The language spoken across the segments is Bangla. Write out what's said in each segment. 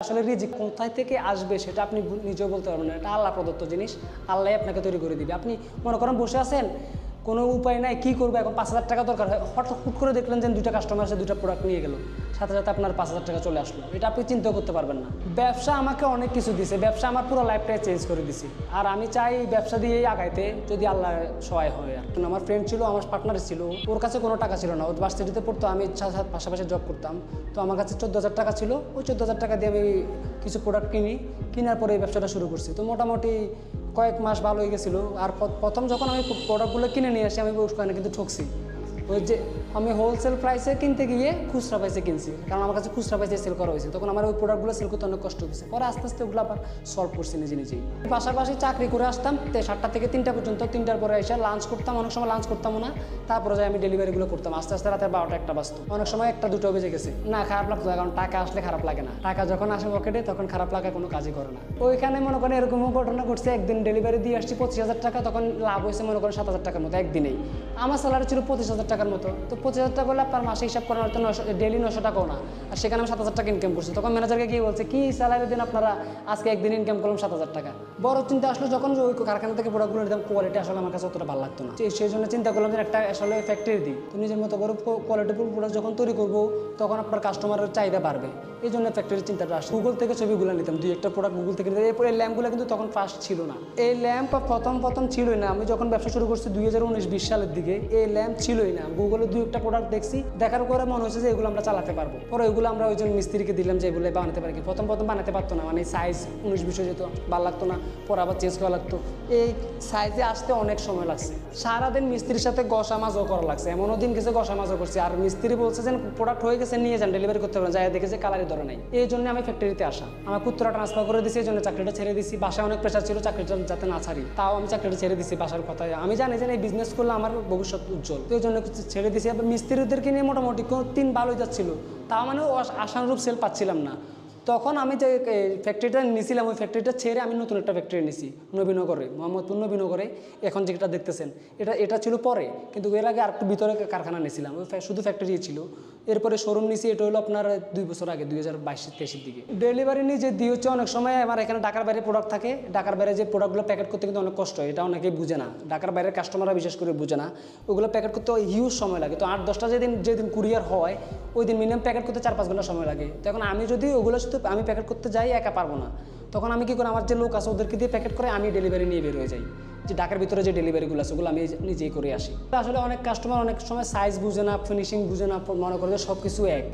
আসলে রিজিক কোথায় থেকে আসবে সেটা আপনি নিজেও বলতে পারবেন না। এটা আল্লাহ প্রদত্ত জিনিস আল্লাহ আপনাকে তৈরি করে দিবে। আপনি মনে করেন বসে আছেন কোনো উপায় নাই, কী করব? এখন পাঁচ হাজার টাকা দরকার হয়। হঠাৎ হুট করে দেখলেন যে দুইটা কাস্টমার আছে দুইটা প্রোডাক্ট নিয়ে গেল। সাথে সাথে আপনার পাঁচ হাজার টাকা চলে আসলো। এটা আপনি চিন্তা করতে পারবেন না। ব্যবসা আমাকে অনেক কিছু দিছে। ব্যবসা আমার পুরো লাইফটাই চেঞ্জ করে দিছি। আর আমি চাই ব্যবসা দিয়েই আগাইতে, যদি আল্লাহ সহায় হয়। আর। আমার ফ্রেন্ড ছিল, আমার পার্টনার ছিল। ওর কাছে কোনো টাকা ছিল না। ও ভার্সিটিতে পড়তো, আমি পাশাপাশি জব করতাম। তো আমার কাছে চোদ্দ হাজার টাকা ছিল। ওই চোদ্দ হাজার টাকা দিয়ে আমি কিছু প্রোডাক্ট কিনি। কেনার পরে এই ব্যবসাটা শুরু করছি। তো মোটামুটি কয়েক মাস ভালো হয়ে গেছিল। আর প্রথম যখন আমি প্রোডাক্টগুলো কিনে নিয়ে আসি, আমি ওখানে কিন্তু ঠকছি। ওই যে আমি হোলসেল প্রাইসে কিনতে গিয়ে খুচরা প্রাইসে কিনছি। কারণ আমার কাছে খুচরা প্রাইসে সেল করা হয়েছে। তখন আমার ওই প্রোডাক্টগুলো সেল করতে অনেক কষ্ট হয়েছে। পরে আস্তে আস্তে ওগুলো আবার সলভ করছি নিজে নিজেই। পাশাপাশি চাকরি করে আসতাম, তে সাতটা থেকে তিনটা পর্যন্ত, তিনটার পরে এসে লাঞ্চ করতাম, অনেক সময় লাঞ্চ করতামও না। তারপরে যাই আমি ডেলিভারিগুলো করতাম। আস্তে আস্তে রাতের বারোটা একটা বাজতো। অনেক সময় একটা, দুটো বেজে গেছে। না, খারাপ লাগতো কারণ টাকা আসলে খারাপ লাগে না। টাকা যখন আসে পকেটে, তখন খারাপ লাগা কোনো কাজই করে না। ওইখানে মনে করেন এরকমও ঘটনা ঘটছে। একদিন ডেলিভারি দিয়ে আসছি পঁচিশ হাজার টাকা, তখন লাভ হয়েছে মনে করেন সাত হাজার টাকার মতো, একদিনেই। আমার স্যালারি ছিল পঁচিশ হাজার টাকার মতো। তো পঁচিশ হাজার টাকা হলে আপনার মাসে হিসাব করার হয়তো নশো ডেলি নশো টাকাও না। আর সেখানে আমি সাত হাজার টাকা ইনকাম করছি। তখন ম্যানেজারকে গিয়ে বলছে, কি স্যালারি দিন আপনারা? আজকে একদিন ইনকাম করলাম সাত হাজার টাকা। বড় চিন্তা আসলে যখন ওই কারখানা থেকে প্রোডাক্টগুলো নিতাম কোয়ালিটি আসলে আমার কাছে অতটা ভালো লাগতো না। সেই জন্য চিন্তা করলাম যে একটা আসলে ফ্যাক্টরি দিই। তো নিজের মতো করে কোয়ালিটিফুল প্রোডাক্ট যখন তৈরি করব, তখন আপনার কাস্টমারের চাহিদা বাড়বে। এই জন্য ফ্যাক্টরির চিন্তাটা আসে। গুগল থেকে ছবিগুলো নিতাম, দুই একটা প্রোডাক্ট গুগল থেকে নিতাম। এরপরে ল্যাম্পগুলো কিন্তু তখন ফার্স্ট ছিল না। এই ল্যাম্প প্রথম প্রথম ছিলই না। আমি যখন ব্যবসা শুরু করছি দুই হাজার উনিশ, বিশ সালের দিকে, এই ল্যাম্প ছিলই না। গুগলে দু একটা প্রোডাক্ট দেখছি, দেখার পরে মনে হচ্ছে যে এগুলো আমরা চালাতে পারব। পরে এগুলো আমরা ওই জন্য মিস্ত্রিকে দিলাম যে এগুলো বানাতে পারি প্রথম প্রথম বানাতে পারতো না মানে সাইজ উনিশ, বিশ যেত, ভালো লাগতো না, পরে আবার চেঞ্জ করা লাগতো। এই সাইজে আসতে অনেক সময় লাগছে। সারাদিন মিস্ত্রির সাথে গসা মাজও করা লাগছে। এমনও দিন গেছে গসা মাজও করছি। আর মিস্ত্রি বলছে যে প্রোডাক্ট হয়ে গেছে, নিয়ে যান ডেলিভারি করতে পারেন যাই দেখেছে কালারই ধরে নাই। এই জন্য আমি ফ্যাক্টরিতে আসা। আমার পুত্রা ট্রান্সফার করে দিয়েছি এই জন্য চাকরিটা ছেড়ে দিছি। বাসায় অনেক প্রেশার ছিল, চাকরিটা যাতে না ছাড়ি। তাও আমি চাকরিটা ছেড়ে দিছি, বাসার কথায়। আমি জানি যে এই বিজনেস করলে আমার ভবিষ্যৎ উজ্জ্বল। তো এই জন্য ছেড়ে দিয়েছি। এবার মিস্ত্রিদেরকে নিয়ে মোটামুটি কোনো তিন ভালোই যাচ্ছিল। তা মানে আশানুরূপ সেল পাচ্ছিলাম না। তখন আমি যে ফ্যাক্টরিটা নিয়েছিলাম ওই ফ্যাক্টরিটা ছেড়ে আমি নতুন একটা ফ্যাক্টরি নিয়েছি নবীনগরে, মোহাম্মদপুর নবীনগরে। এখন যেটা দেখতেছেন, এটা এটা ছিল পরে, কিন্তু এর আগে আরেকটু ভিতরে কারখানা নিয়েছিলাম ওই শুধু ফ্যাক্টরি ছিল। এরপরে শোরুম নিয়েছি এটা হলো আপনার দুই বছর আগে, দুই হাজার বাইশ তেইশের দিকে। ডেলিভারি নিজে দিয়ে হচ্ছে, অনেক সময় আমার এখানে ঢাকার বাইরে প্রোডাক্ট থাকে, ঢাকার বাইরে যে প্রোডাক্টগুলো প্যাকেট করতে কিন্তু অনেক কষ্ট হয়, এটা অনেকেই বুঝে না। ঢাকার বাইরের কাস্টমাররা বিশেষ করে বুঝে না। ওগুলো প্যাকেট করতে হিউজ সময় লাগে। তো আট, দশটা যেদিন যেদিন কুরিয়ার হয় ওই দিন মিনিমাম প্যাকেট করতে চার, পাঁচ ঘণ্টা সময় লাগে। তো এখন আমি যদি ওগুলো শুধু আমি প্যাকেট করতে যাই, একা পারব না। তখন আমি কি করি, আমার যে লোক আছে ওদেরকে দিয়ে প্যাকেট করে আমি ডেলিভারি নিয়ে বের হয়ে যাই। যে ঢাকার ভিতরে যে ডেলিভারিগুলো আছে, ওগুলো আমি নিজেই করে আসি। আসলে অনেক কাস্টমার অনেক সময় সাইজ বুঝে না ফিনিশিং বুঝে না, মনে করে যে সব কিছু এক।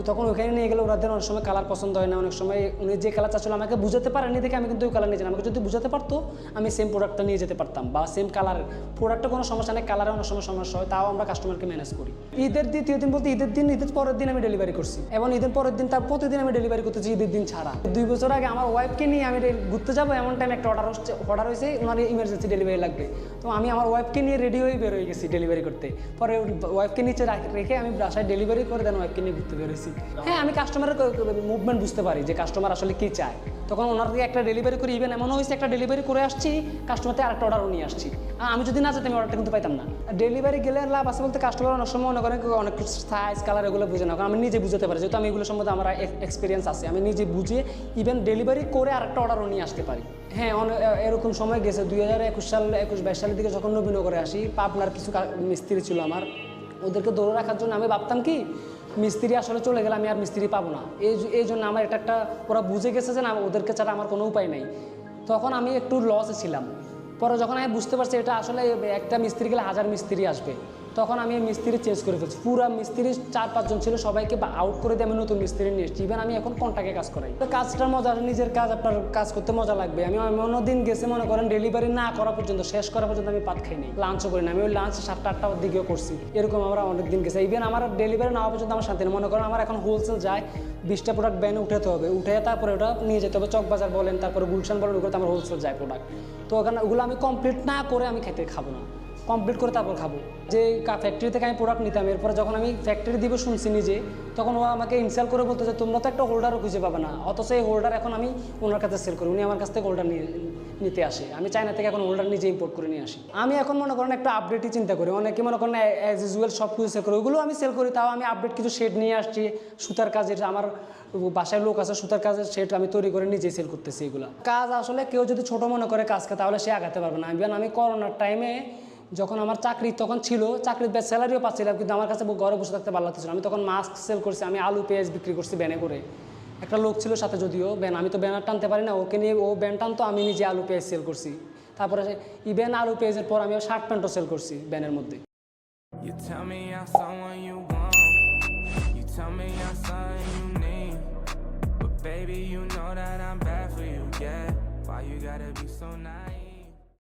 তো তখন ওখানে নিয়ে গেলে ওদের অনেক সময় কালার পছন্দ হয় না, অনেক সময় উনি যে কালার চাচ্ছিল আমাকে বুঝাতে পারেনি দেখে আমি কিন্তু ওই কালার নিয়ে আমাকে যদি বুঝাতে পারতো, আমি সেম প্রোডাক্টটা নিয়ে যেতে পারতাম বা সেম কালার প্রোডাক্টে কোনো সমস্যা নেই কালারে অনেক সময় সমস্যা হয়, তাও আমরা কাস্টমারকে ম্যানেজ করি। ঈদের দ্বিতীয় দিন বলতে ঈদের দিন, ঈদের পরের দিন আমি ডেলিভারি করছি। এবং ঈদের পরের দিন তার প্রতিদিন আমি ডেলিভারি করতেছি ঈদের দিন ছাড়া। দুই বছর আগে আমার ওয়াইফকে নিয়ে আমি ঘুরতে যাব, এমন টাইম একটা অর্ডার হচ্ছে অর্ডার হয়েছে ওনার ইমার্জেন্সি ডেলিভারি লাগবে। তো আমি আমার ওয়াইফকে নিয়ে রেডি হয়ে বের হয়ে গেছি ডেলিভারি করতে। পরে ওয়াইফকে নিচে রেখে আমি বাসায় ডেলিভারি করে দেন ওয়াইফকে নিয়ে ঘুরতে বেরোয়েছি হ্যাঁ আমি কাস্টমারের মুভমেন্ট বুঝতে পারি যে কাস্টমার আসলে কী চায়। তখন ওনার একটা ডেলিভারি করে ইভেন এমনও হয়েছে একটা ডেলিভারি করে আসছি কাস্টমারতে আরেকটা অর্ডারও নিয়ে আসছি। আমি যদি না যেতাম আমি অর্ডারটা কিন্তু পাইতাম না। ডেলিভারি গেলে লাভ আছে বলতে কাস্টমার অনেক সময় মনে করেন অনেক সাইজ কালার এগুলো বুঝে না। আমি নিজে বুঝতে পারি, যেহেতু আমি এগুলো সম্বন্ধে আমার এক্সপিরিয়েন্স আছে। আমি নিজে বুঝে ইভেন ডেলিভারি করে আরেকটা অর্ডারও নিয়ে আসতে পারি। হ্যাঁ এরকম সময় গেছে, দুই হাজার একুশ সাল, একুশ বাইশ সালের দিকে যখন নবীনগরে আসি, পাবনার কিছু মিস্ত্রি ছিল আমার। ওদেরকে দৌড়ে রাখার জন্য আমি ভাবতাম কি মিস্ত্রি আসলে চলে গেলে আমি আর মিস্ত্রি পাবো না। এই এই জন্য আমার এটা একটা, ওরা বুঝে গেছে যে না, ওদেরকে ছাড়া আমার কোনো উপায় নেই। তখন আমি একটু লসে ছিলাম। পরে যখন আমি বুঝতে পারছি এটা আসলে একটা মিস্ত্রি গেলে হাজার মিস্ত্রি আসবে। তখন আমি মিস্ত্রি চেঞ্জ করে ফেলছি। পুরো মিস্ত্রি চার পাঁচজন ছিল, সবাইকে আউট করে দিয়ে আমি নতুন মিস্ত্রি নিয়ে এসেছি। ইভেন আমি এখন কন্টাকে কাজ করাই। তো কাজটার মজা নিজের কাজ, আপনার কাজ করতে মজা লাগবে। আমি এমন দিন গেছে, মনে করেন ডেলিভারি না করা পর্যন্ত, শেষ করা পর্যন্ত আমি পাত খাইনি লাঞ্চও করি না আমি ওই লাঞ্চ সাতটা আটটার দিকেও করছি। এরকম আমরা অনেক দিন গেছে। ইভেন আমার ডেলিভারি না পর্যন্ত আমার শান্তি মনে করেন আমার এখন হোলসেল যায় বিশটা প্রোডাক্ট ব্যানে উঠাতে হবে। উঠে তারপরে ওটা নিয়ে যেতে হবে। চকবাজার বলেন, তারপরে গুলশান বলেন ওগুলো আমার হোলসেল যায় প্রোডাক্ট তো ওখানে ওগুলো আমি কমপ্লিট না করে আমি খেতে খাব না। কমপ্লিট করে তারপর খাব। যে ফ্যাক্টরি থেকে আমি প্রোডাক্ট নিতাম, এরপরে যখন আমি ফ্যাক্টরি দিব শুনছি নিজে, তখন ও আমাকে ইনসাল করে বলতো যে, তোমরা তো একটা হোল্ডারও খুঁজে পাবে না। অথচ এই হোল্ডার এখন আমি ওনার কাছে সেল করি, উনি আমার কাছ থেকে হোল্ডার নিয়ে, নিতে আসে। আমি চায়না থেকে এখন হোল্ডার নিজে ইম্পোর্ট করে নিয়ে আসি। আমি এখন মনে করেন একটা আপডেটই চিন্তা করি। অনেকে মনে করেন অ্যাজ ইউজুয়াল সব কিছু সেল করি ওগুলো আমি সেল করি, তাও আমি আপডেট কিছু শেড নিয়ে আসছি, সুতার কাজের, আমার বাসায় লোক আছে, সুতার কাজের সেটা আমি তৈরি করে নিজেই সেল করতেছি এগুলো। কাজ আসলে কেউ যদি ছোট মনে করে কাজকে তাহলে সে আগাতে পারবে না। ইভেন আমি করোনার টাইমে যখন আমার চাকরি তখন ছিল চাকরির স্যালারিও পাচ্ছিলাম কিন্তু আমার কাছে ঘরে বসে থাকতে ভালো লাগতেছিল আমি তখন মাস্ক সেল করছি আমি আলু পেঁয়াজ বিক্রি করছি ব্যানে করে একটা লোক ছিল সাথে যদিও ব্যান আমি তো ব্যানার টানতে পারি না ওকে নিয়ে ও ব্যান টানতো আমি নিজে আলু পেঁয়াজ সেল করছি তারপরে ইভেন আলু পেঁয়াজের পর আমি শার্ট প্যান্টও সেল করছি ব্যানের মধ্যে baby, you know that I'm bad for you, yeah. Why you gotta be so nice?